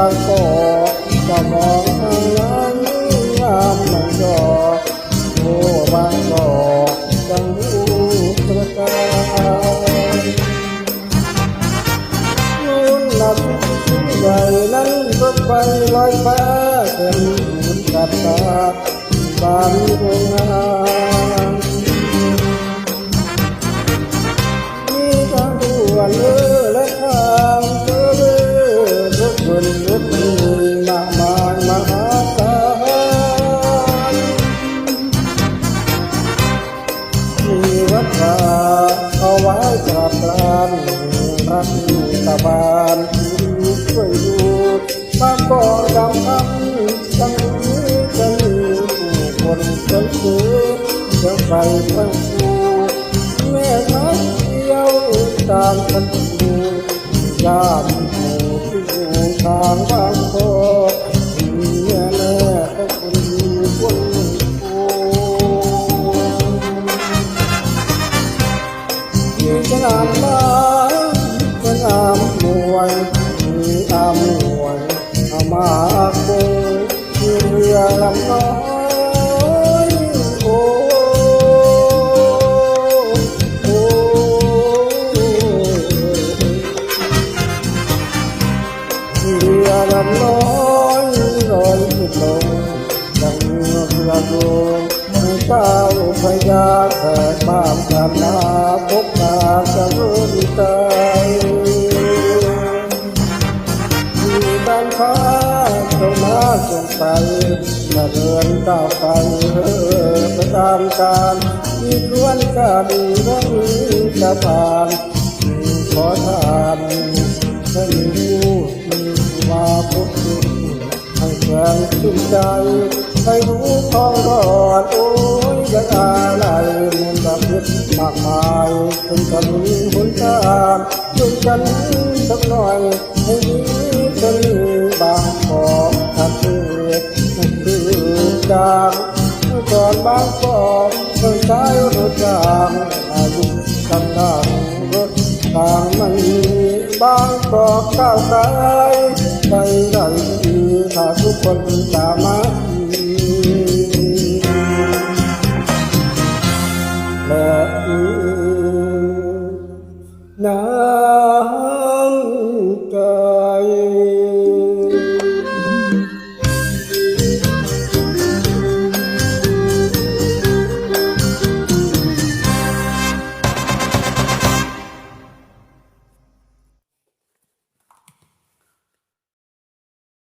บางกอกจะมองทางนั้นงามไม่ยอโอ้บางกอกจังหูประกาศยนู่นนับใหญ่นั้นรถไฟลอยฟ้าเต็มหุ่นกัดตาบานโรงงานมีทางด่วนเละางบ่อดำคำจังนี้จะมีผู้คนเคยเจอจะไปทั้งคู่แม่ทัพเที่ยวตามกันดูยามำน้อยโอ้โอ้เรือลำน้อยลอยขึ้นลงดังเรือโยงให้เต้าพญาแขกบ้านกันนาพบตาจะรุ่นใส่งไปมาเดินก้าวไปเออไปตามการมีครวนกันว่ามีสะพานขอทานให้มีผู้มีมาพบจุดให้แฟนขึ้นใจให้รู้ท้องรอดโอ้ยยังอะไรมันกับเพชรมากมายจนกันมีหนทางจนกัน จางก่อนบางกอกเคยสายรถจางอายุกันทางรถทางมันบางกอกก้าวไกลไปได้ดีถ้าทุกคนสามารถและนา